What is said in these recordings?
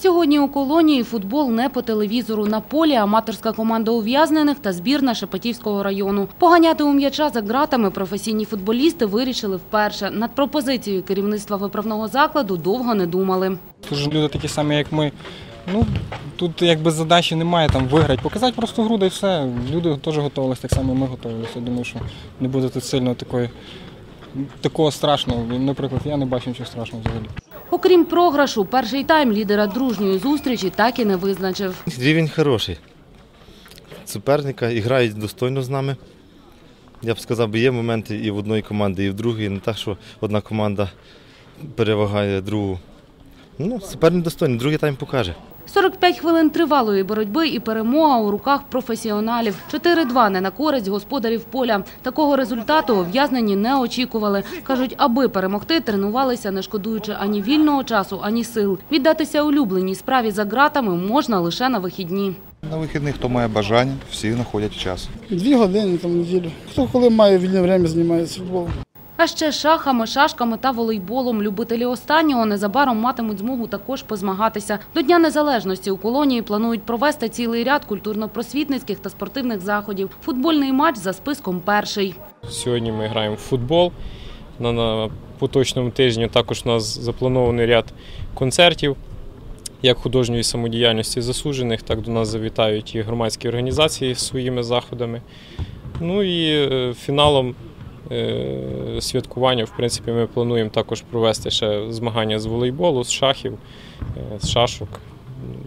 Сьогодні у колонії футбол не по телевізору. На полі аматорська команда ув'язнених та збірна Шепетівського району. Поганяти у м'яча за ґратами професійні футболісти вирішили вперше. Над пропозицією керівництва виправного закладу довго не думали. Тож люди такі самі, як ми. Ну, тут якби задачі немає там виграти, показати просто гру, да і все. Люди теж готувалися, так само ми готувалися. Думаю, що не буде тут сильно такої, такого страшного. Наприклад, я не бачу нічого страшного взагалі. Окрім програшу, перший тайм лідера дружньої зустрічі так і не визначив. Рівень хороший. Суперника грають достойно з нами. Я б сказав, є моменти і в одної команди, і в другій. Не так, що одна команда перевагає другу. Ну, суперник достойний, другий тайм покаже. 45 хвилин тривалої боротьби і перемога у руках професіоналів. 4-2 не на користь господарів поля. Такого результату ув'язнені не очікували. Кажуть, аби перемогти, тренувалися, не шкодуючи ані вільного часу, ані сил. Віддатися улюбленій справі за ґратами можна лише на вихідні. На вихідних, хто має бажання, всі знаходять час. Дві години там неділю. Хто коли має вільне время, займається футболом. А ще шахами, шашками та волейболом. Любителі останнього незабаром матимуть змогу також позмагатися. До Дня Незалежності у колонії планують провести цілий ряд культурно-просвітницьких та спортивних заходів. Футбольний матч за списком перший. Сьогодні ми граємо в футбол. На, поточному тижні також у нас запланований ряд концертів, як художньої самодіяльності засуджених, так до нас завітають і громадські організації з своїми заходами. Ну і е, фіналом святкування, в принципі, ми плануємо також провести ще змагання з волейболу, з шахів, е, з шашок,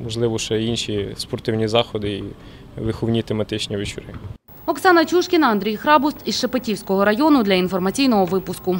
можливо, ще інші спортивні заходи і виховні тематичні вечори. Оксана Чушкіна, Андрій Храбуст із Шепетівського району для інформаційного випуску.